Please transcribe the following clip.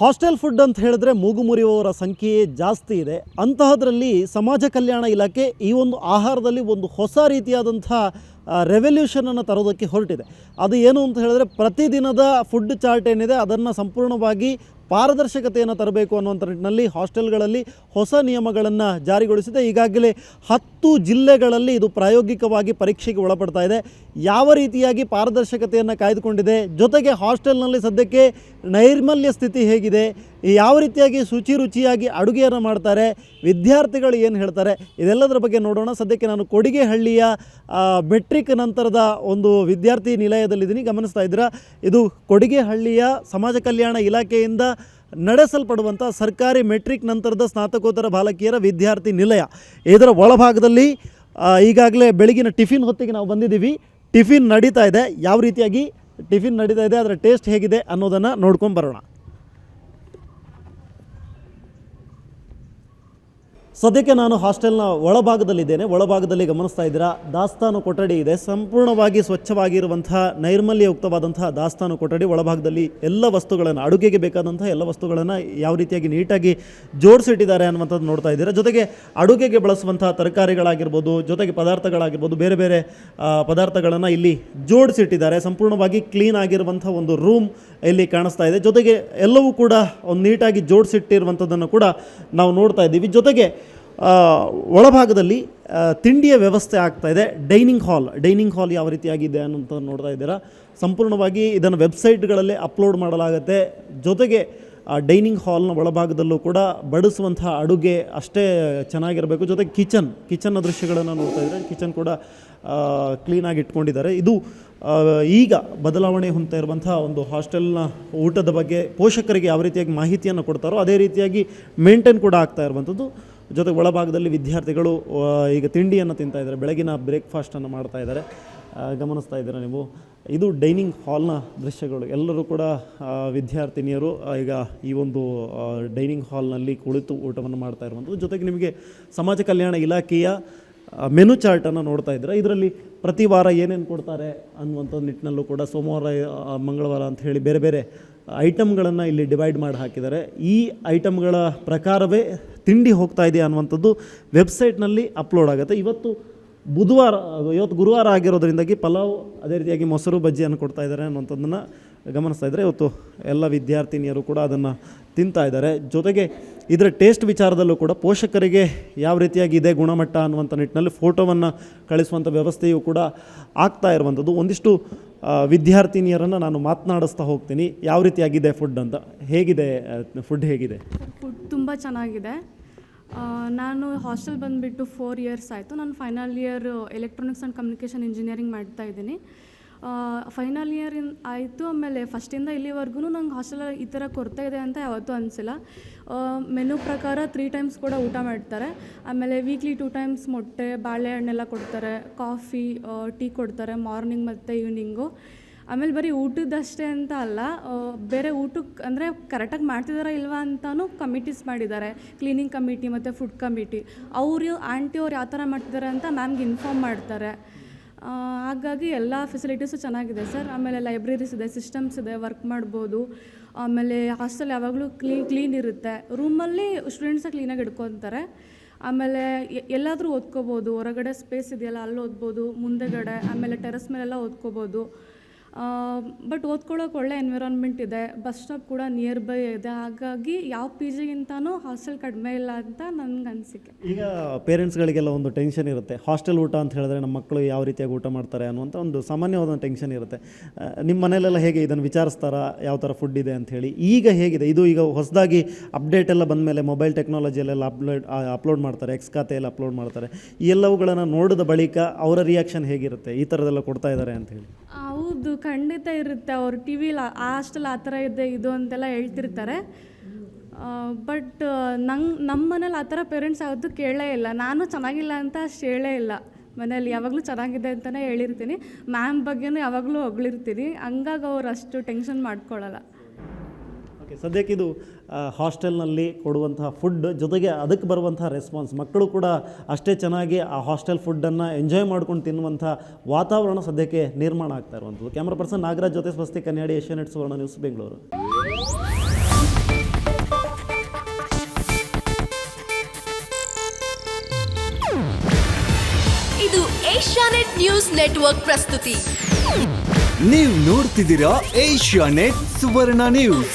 Hostel food ಅಂತ ಹೇಳಿದ್ರೆ ಮೂಗು ಮುರಿಯುವವರ ಸಂಖ್ಯೆ ಜಾಸ್ತಿ ಇದೆ. ಅಂತಹದ್ರಲ್ಲಿ ಸಮಾಜ ಕಲ್ಯಾಣ ಇಲಾಖೆ ಈ ಒಂದು ಆಹಾರದಲ್ಲಿ ಒಂದು ಹೊಸ ರೀತಿಯಾದಂಥ ರೆವಲ್ಯೂಷನನ್ನು ತರೋದಕ್ಕೆ ಹೊರಟಿದೆ. ಅದು ಏನು ಅಂತ ಹೇಳಿದ್ರೆ ಪ್ರತಿದಿನದ ಫುಡ್ ಚಾರ್ಟ್ ಏನಿದೆ ಅದನ್ನು ಸಂಪೂರ್ಣವಾಗಿ ಪಾರದರ್ಶಕತೆಯನ್ನು ತರಬೇಕು ಅನ್ನುವಂಥ ನಿಟ್ಟಿನಲ್ಲಿ ಹಾಸ್ಟೆಲ್ಗಳಲ್ಲಿ ಹೊಸ ನಿಯಮಗಳನ್ನು ಜಾರಿಗೊಳಿಸಿದೆ. ಈಗಾಗಲೇ ಹತ್ತು ಜಿಲ್ಲೆಗಳಲ್ಲಿ ಇದು ಪ್ರಾಯೋಗಿಕವಾಗಿ ಪರೀಕ್ಷೆಗೆ ಒಳಪಡ್ತಾ ಇದೆ. ಯಾವ ರೀತಿಯಾಗಿ ಪಾರದರ್ಶಕತೆಯನ್ನು ಕಾಯ್ದುಕೊಂಡಿದೆ? ಜೊತೆಗೆ ಹಾಸ್ಟೆಲ್ನಲ್ಲಿ ಸದ್ಯಕ್ಕೆ ನೈರ್ಮಲ್ಯ ಸ್ಥಿತಿ ಹೇಗಿದೆ? ಯಾವ ರೀತಿಯಾಗಿ ಶುಚಿ ರುಚಿಯಾಗಿ ಅಡುಗೆಯನ್ನು ಮಾಡ್ತಾರೆ? ವಿದ್ಯಾರ್ಥಿಗಳು ಏನು ಹೇಳ್ತಾರೆ? ಇದೆಲ್ಲದರ ಬಗ್ಗೆ ನೋಡೋಣ. ಸದ್ಯಕ್ಕೆ ನಾನು ಕೊಡಿಗೆಹಳ್ಳಿಯ ಮೆಟ್ರಿಕ್ ನಂತರದ ಒಂದು ವಿದ್ಯಾರ್ಥಿ ನಿಲಯದಲ್ಲಿದ್ದೀನಿ. ಗಮನಿಸ್ತಾ ಇದ್ದೀರಾ? ಇದು ಕೊಡಿಗೆಹಳ್ಳಿಯ ಸಮಾಜ ಕಲ್ಯಾಣ ಇಲಾಖೆಯಿಂದ ನಡೆಸಲ್ಪಡುವಂಥ ಸರ್ಕಾರಿ ಮೆಟ್ರಿಕ್ ನಂತರದ ಸ್ನಾತಕೋತ್ತರ ಬಾಲಕಿಯರ ವಿದ್ಯಾರ್ಥಿ ನಿಲಯ. ಇದರ ಒಳಭಾಗದಲ್ಲಿ ಈಗಾಗಲೇ ಬೆಳಗಿನ ಟಿಫಿನ್ ಹೊತ್ತಿಗೆ ನಾವು ಬಂದಿದ್ದೀವಿ. ಟಿಫಿನ್ ನಡೀತಾ ಇದೆ. ಯಾವ ರೀತಿಯಾಗಿ ಟಿಫಿನ್ ನಡೀತಾ ಇದೆ, ಅದರ ಟೇಸ್ಟ್ ಹೇಗಿದೆ ಅನ್ನೋದನ್ನು ನೋಡ್ಕೊಂಡು ಬರೋಣ. ಸದ್ಯಕ್ಕೆ ನಾನು ಹಾಸ್ಟೆಲ್ನ ಒಳಭಾಗದಲ್ಲಿದ್ದೇನೆ. ಒಳಭಾಗದಲ್ಲಿ ಗಮನಿಸ್ತಾ ಇದ್ದೀರಾ, ದಾಸ್ತಾನು ಕೊಠಡಿ ಇದೆ. ಸಂಪೂರ್ಣವಾಗಿ ಸ್ವಚ್ಛವಾಗಿರುವಂತಹ ನೈರ್ಮಲ್ಯಯುಕ್ತವಾದಂತಹ ದಾಸ್ತಾನು ಕೊಠಡಿ, ಒಳಭಾಗದಲ್ಲಿ ಎಲ್ಲ ವಸ್ತುಗಳನ್ನು, ಅಡುಗೆಗೆ ಬೇಕಾದಂತಹ ಎಲ್ಲ ವಸ್ತುಗಳನ್ನು ಯಾವ ರೀತಿಯಾಗಿ ನೀಟಾಗಿ ಜೋಡಿಸಿಟ್ಟಿದ್ದಾರೆ ಅನ್ನುವಂಥದ್ದು ನೋಡ್ತಾ ಇದ್ದೀರಾ. ಜೊತೆಗೆ ಅಡುಗೆಗೆ ಬಳಸುವಂತಹ ತರಕಾರಿಗಳಾಗಿರ್ಬೋದು, ಜೊತೆಗೆ ಪದಾರ್ಥಗಳಾಗಿರ್ಬೋದು, ಬೇರೆ ಬೇರೆ ಪದಾರ್ಥಗಳನ್ನು ಇಲ್ಲಿ ಜೋಡಿಸಿಟ್ಟಿದ್ದಾರೆ. ಸಂಪೂರ್ಣವಾಗಿ ಕ್ಲೀನ್ ಆಗಿರುವಂಥ ಒಂದು ರೂಮ್ ಇಲ್ಲಿ ಕಾಣಿಸ್ತಾ ಇದೆ. ಜೊತೆಗೆ ಎಲ್ಲವೂ ಕೂಡ ಒಂದು ನೀಟಾಗಿ ಜೋಡಿಸಿಟ್ಟಿರುವಂಥದ್ದನ್ನು ಕೂಡ ನಾವು ನೋಡ್ತಾ ಇದ್ದೀವಿ. ಜೊತೆಗೆ ಒಳಭಾಗದಲ್ಲಿ ತಿಂಡಿಯ ವ್ಯವಸ್ಥೆ ಆಗ್ತಾ ಇದೆ. Dining hall. ಡೈನಿಂಗ್ ಹಾಲ್ ಯಾವ ರೀತಿಯಾಗಿದೆ ಅನ್ನೋಂಥ ನೋಡ್ತಾ ಇದ್ದೀರಾ. ಸಂಪೂರ್ಣವಾಗಿ ಇದನ್ನು ವೆಬ್ಸೈಟ್ಗಳಲ್ಲೇ ಅಪ್ಲೋಡ್ ಮಾಡಲಾಗುತ್ತೆ. ಜೊತೆಗೆ, ಆ, ಡೈನಿಂಗ್ ಹಾಲ್ನ ಒಳಭಾಗದಲ್ಲೂ ಕೂಡ ಬಡಿಸುವಂಥ ಅಡುಗೆ ಅಷ್ಟೇ ಚೆನ್ನಾಗಿರಬೇಕು. ಜೊತೆಗೆ ಕಿಚನ್, ಕಿಚನ್ನ ದೃಶ್ಯಗಳನ್ನು ನೋಡ್ತಾ ಇದ್ದಾರೆ. ಕಿಚನ್ ಕೂಡ ಕ್ಲೀನಾಗಿ ಇಟ್ಕೊಂಡಿದ್ದಾರೆ. ಇದು ಈಗ ಬದಲಾವಣೆ ಹೊಂದ್ತಾ ಇರುವಂಥ ಒಂದು ಹಾಸ್ಟೆಲ್ನ ಊಟದ ಬಗ್ಗೆ ಪೋಷಕರಿಗೆ ಯಾವ ರೀತಿಯಾಗಿ ಮಾಹಿತಿಯನ್ನು ಕೊಡ್ತಾರೋ, ಅದೇ ರೀತಿಯಾಗಿ ಮೇಂಟೈನ್ ಕೂಡ ಆಗ್ತಾ ಇರುವಂಥದ್ದು. ಜೊತೆಗೆ ಒಳಭಾಗದಲ್ಲಿ ವಿದ್ಯಾರ್ಥಿಗಳು ಈಗ ತಿಂಡಿಯನ್ನು ತಿಂತಾ ಇದ್ದಾರೆ. ಬೆಳಗಿನ ಬ್ರೇಕ್ಫಾಸ್ಟನ್ನು ಮಾಡ್ತಾ ಇದ್ದಾರೆ. ಗಮನಿಸ್ತಾ ಇದ್ದೀರಾ ನೀವು? ಇದು ಡೈನಿಂಗ್ ಹಾಲ್ನ ದೃಶ್ಯಗಳು. ಎಲ್ಲರೂ ಕೂಡ ವಿದ್ಯಾರ್ಥಿನಿಯರು ಈಗ ಈ ಒಂದು ಡೈನಿಂಗ್ ಹಾಲ್ನಲ್ಲಿ ಕುಳಿತು ಊಟವನ್ನು ಮಾಡ್ತಾ ಇರುವಂಥದ್ದು. ಜೊತೆಗೆ ನಿಮಗೆ ಸಮಾಜ ಕಲ್ಯಾಣ ಇಲಾಖೆಯ ಮೆನು ಚಾರ್ಟನ್ನು ನೋಡ್ತಾ ಇದ್ದೀರಾ? ಇದರಲ್ಲಿ ಪ್ರತಿ ವಾರ ಏನೇನು ಕೊಡ್ತಾರೆ ಅನ್ನುವಂಥ ನಿಟ್ಟಿನಲ್ಲೂ ಕೂಡ ಸೋಮವಾರ ಮಂಗಳವಾರ ಅಂತ ಹೇಳಿ ಬೇರೆ ಬೇರೆ ಐಟಮ್ಗಳನ್ನು ಇಲ್ಲಿ ಡಿವೈಡ್ ಮಾಡಿ ಹಾಕಿದ್ದಾರೆ. ಈ ಐಟಮ್ಗಳ ಪ್ರಕಾರವೇ ತಿಂಡಿ ಹೋಗ್ತಾ ಇದೆ ಅನ್ನುವಂಥದ್ದು ವೆಬ್ಸೈಟ್ನಲ್ಲಿ ಅಪ್ಲೋಡ್ ಆಗುತ್ತೆ. ಇವತ್ತು ಬುಧವಾರ, ಇವತ್ತು ಗುರುವಾರ ಆಗಿರೋದ್ರಿಂದಾಗಿ ಪಲಾವ್ ಅದೇ ರೀತಿಯಾಗಿ ಮೊಸರು ಬಜ್ಜಿಯನ್ನು ಕೊಡ್ತಾ ಇದ್ದಾರೆ ಅನ್ನುವಂಥದ್ದನ್ನು ಗಮನಿಸ್ತಾ ಇದ್ದಾರೆ ಇವತ್ತು ಎಲ್ಲ ವಿದ್ಯಾರ್ಥಿನಿಯರು ಕೂಡ ಅದನ್ನು ತಿಂತಾ ಇದ್ದಾರೆ. ಜೊತೆಗೆ ಇದರ ಟೇಸ್ಟ್ ವಿಚಾರದಲ್ಲೂ ಕೂಡ ಪೋಷಕರಿಗೆ ಯಾವ ರೀತಿಯಾಗಿ ಇದೆ ಗುಣಮಟ್ಟ ಅನ್ನುವಂಥ ನಿಟ್ಟಿನಲ್ಲಿ ಫೋಟೋವನ್ನು ಕಳಿಸುವಂಥ ವ್ಯವಸ್ಥೆಯು ಕೂಡ ಆಗ್ತಾ ಇರುವಂಥದ್ದು. ಒಂದಿಷ್ಟು ವಿದ್ಯಾರ್ಥಿನಿಯರನ್ನು ನಾನು ಮಾತನಾಡಿಸ್ತಾ ಹೋಗ್ತೀನಿ. ಯಾವ ರೀತಿಯಾಗಿದೆ ಫುಡ್ ಅಂತ? ಹೇಗಿದೆ ಫುಡ್ ಹೇಗಿದೆ? ಫುಡ್ ತುಂಬ ಚೆನ್ನಾಗಿದೆ. ನಾನು ಹಾಸ್ಟೆಲ್ ಬಂದುಬಿಟ್ಟು ಫೋರ್ ಇಯರ್ಸ್ ಆಯಿತು. ನಾನು final year electronics and communication engineering ಮಾಡ್ತಾ ಇದ್ದೀನಿ. ಫೈನಲ್ ಇಯರ್ ಇನ್ ಆಯಿತು ಆಮೇಲೆ ಫಸ್ಟಿಂದ ಇಲ್ಲಿವರೆಗೂ ನಂಗೆ ಹಾಸ್ಟೆಲಲ್ಲಿ ಈ ಥರ ಕೊರತೆ ಇದೆ ಅಂತ ಯಾವತ್ತೂ ಅನಿಸಿಲ್ಲ. ಮೆನು ಪ್ರಕಾರ ತ್ರೀ ಟೈಮ್ಸ್ ಕೂಡ ಊಟ ಮಾಡ್ತಾರೆ. ಆಮೇಲೆ ವೀಕ್ಲಿ ಟೂ ಟೈಮ್ಸ್ ಮೊಟ್ಟೆ ಬಾಳೆಹಣ್ಣೆಲ್ಲ ಕೊಡ್ತಾರೆ. ಕಾಫಿ ಟೀ ಕೊಡ್ತಾರೆ ಮಾರ್ನಿಂಗ್ ಮತ್ತು ಈವ್ನಿಂಗು ಆಮೇಲೆ ಬರೀ ಊಟದಷ್ಟೇ ಅಂತ ಅಲ್ಲ ಬೇರೆ ಊಟಕ್ಕೆ ಅಂದರೆ ಕರೆಕ್ಟಾಗಿ ಮಾಡ್ತಿದಾರಾ ಇಲ್ವಾ ಅಂತಲೂ ಕಮಿಟೀಸ್ ಮಾಡಿದ್ದಾರೆ. ಕ್ಲೀನಿಂಗ್ ಕಮಿಟಿ ಮತ್ತು ಫುಡ್ ಕಮಿಟಿ ಅವರು ಆಂಟಿ ಅವ್ರು ಯಾವ ಥರ ಮಾಡ್ತಿದ್ದಾರೆ ಅಂತ ಮ್ಯಾಮ್ಗೆ ಇನ್ಫಾರ್ಮ್ ಮಾಡ್ತಾರೆ. ಹಾಗಾಗಿ ಎಲ್ಲ ಫೆಸಿಲಿಟೀಸು ಚೆನ್ನಾಗಿದೆ ಸರ್. ಆಮೇಲೆ ಲೈಬ್ರರೀಸ್ ಇದೆ ಸಿಸ್ಟಮ್ಸ್ ಇದೆ ವರ್ಕ್ ಮಾಡ್ಬೋದು. ಆಮೇಲೆ ಹಾಸ್ಟೆಲ್ ಯಾವಾಗಲೂ ಕ್ಲೀನ್ ಕ್ಲೀನ್ ಇರುತ್ತೆ. ರೂಮಲ್ಲಿ ಸ್ಟೂಡೆಂಟ್ಸ ಕ್ಲೀನಾಗಿ ಇಟ್ಕೊತಾರೆ ಆಮೇಲೆ ಎಲ್ಲಾದರೂ ಓದ್ಕೋಬೋದು. ಹೊರಗಡೆ ಸ್ಪೇಸ್ ಇದೆಯಲ್ಲ, ಅಲ್ಲಿ ಓದ್ಬೋದು. ಮುಂದೆಗಡೆ, ಆಮೇಲೆ ಟೆರೆಸ್ ಮೇಲೆಲ್ಲ ಓದ್ಕೋಬೋದು. ಬಟ್ ಓದ್ಕೊಳ್ಳೋಕೆ ಒಳ್ಳೆ ಎನ್ವಿರಾನ್ಮೆಂಟ್ ಇದೆ ಬಸ್ ಸ್ಟಾಪ್ ಕೂಡ ನಿಯರ್ ಬೈ ಇದೆ. ಹಾಗಾಗಿ ಯಾವ ಪಿ ಜಿಗಿಂತನೂ ಹಾಸ್ಟೆಲ್ ಕಡಿಮೆ ಇಲ್ಲ ಅಂತ ನನಗೆ ಅನಿಸಿಕೆ. ಈಗ ಪೇರೆಂಟ್ಸ್ಗಳಿಗೆಲ್ಲ ಒಂದು ಟೆನ್ಷನ್ ಇರುತ್ತೆ. ಹಾಸ್ಟೆಲ್ ಊಟ ಅಂತ ಹೇಳಿದ್ರೆ ನಮ್ಮ ಮಕ್ಕಳು ಯಾವ ರೀತಿಯಾಗಿ ಊಟ ಮಾಡ್ತಾರೆ ಅನ್ನುವಂಥ ಒಂದು ಸಾಮಾನ್ಯವಾದ ಟೆನ್ಷನ್ ಇರುತ್ತೆ. ನಿಮ್ಮ ಮನೆಯಲ್ಲೆಲ್ಲ ಹೇಗೆ ಇದನ್ನು ವಿಚಾರಿಸ್ತಾರಾ? ಯಾವ ಥರ ಫುಡ್ ಇದೆ ಅಂತ ಹೇಳಿ. ಈಗ ಹೇಗಿದೆ? ಇದು ಈಗ ಹೊಸದಾಗಿ ಅಪ್ಡೇಟ್ ಎಲ್ಲ ಬಂದ ಮೇಲೆ ಮೊಬೈಲ್ ಟೆಕ್ನಾಲಜಿಯಲ್ಲೆಲ್ಲ ಅಪ್ಲೋಡ್ ಅಪ್ಲೋಡ್ ಮಾಡ್ತಾರೆ ಎಕ್ಸ್ ಖಾತೆಯಲ್ಲಿ ಅಪ್ಲೋಡ್ ಮಾಡ್ತಾರೆ. ಈ ಎಲ್ಲವುಗಳನ್ನು ನೋಡಿದ ಬಳಿಕ ಅವರ ರಿಯಾಕ್ಷನ್ ಹೇಗಿರುತ್ತೆ? ಈ ಥರದೆಲ್ಲ ಕೊಡ್ತಾ ಇದ್ದಾರೆ ಅಂತ ಹೇಳಿ. ಹೌದು, ಖಂಡಿತ ಇರುತ್ತೆ. ಅವ್ರು ಟಿ ವಿಲಿ ಆ ಆ ಥರ ಇದೆ, ಇದು ಅಂತೆಲ್ಲ ಹೇಳ್ತಿರ್ತಾರೆ. ಬಟ್ ನಂಗೆ ನಮ್ಮ ಮನೇಲಿ ಆ ಥರ ಪೇರೆಂಟ್ಸ್ ಯಾವತ್ತೂ ಕೇಳೇ ಇಲ್ಲ. ನಾನು ಚೆನ್ನಾಗಿಲ್ಲ ಅಂತ ಅಷ್ಟು ಹೇಳೇ ಇಲ್ಲ. ಮನೇಲಿ ಯಾವಾಗಲೂ ಚೆನ್ನಾಗಿದೆ ಅಂತಲೇ ಹೇಳಿರ್ತೀನಿ. ಮ್ಯಾಮ್ ಬಗ್ಗೆನೂ ಯಾವಾಗಲೂ ಹೊಗಳಿರ್ತೀನಿ. ಹಂಗಾಗಿ ಅವ್ರು ಅಷ್ಟು ಟೆನ್ಷನ್ ಮಾಡ್ಕೊಳ್ಳಲ್ಲ ಓಕೆ ಸದ್ಯಕ್ಕೆ ಇದು ಹಾಸ್ಟೆಲ್ನಲ್ಲಿ ಕೊಡುವಂತಹ ಫುಡ್ ಜೊತೆಗೆ ಅದಕ್ಕೆ ಬರುವಂತಹ ರೆಸ್ಪಾನ್ಸ್ ಮಕ್ಕಳು ಕೂಡ ಅಷ್ಟೇ ಚೆನ್ನಾಗಿ ಆ ಹಾಸ್ಟೆಲ್ ಫುಡ್ಡನ್ನು ಎಂಜಾಯ್ ಮಾಡ್ಕೊಂಡು ತಿನ್ನುವಂಥ ವಾತಾವರಣ ಸದ್ಯಕ್ಕೆ ನಿರ್ಮಾಣ ಆಗ್ತಾ ಇರುವಂಥದ್ದು. ಕ್ಯಾಮ್ರಾ ಪರ್ಸನ್ ನಾಗರಾಜ್ ಜೊತೆ ಸ್ವಸ್ತಿ ಕನ್ನಡಿ ಏಷ್ಯಾನೆಟ್ ಸುವರ್ಣ ನ್ಯೂಸ್ ಬೆಂಗಳೂರು. ಇದು ಏಷ್ಯಾನೆಟ್ ನ್ಯೂಸ್ ನೆಟ್ವರ್ಕ್ ಪ್ರಸ್ತುತಿ. ನೀವು ನೋಡ್ತಿದ್ದೀರಾ ಏಷ್ಯಾನೆಟ್ ಸುವರ್ಣ ನ್ಯೂಸ್.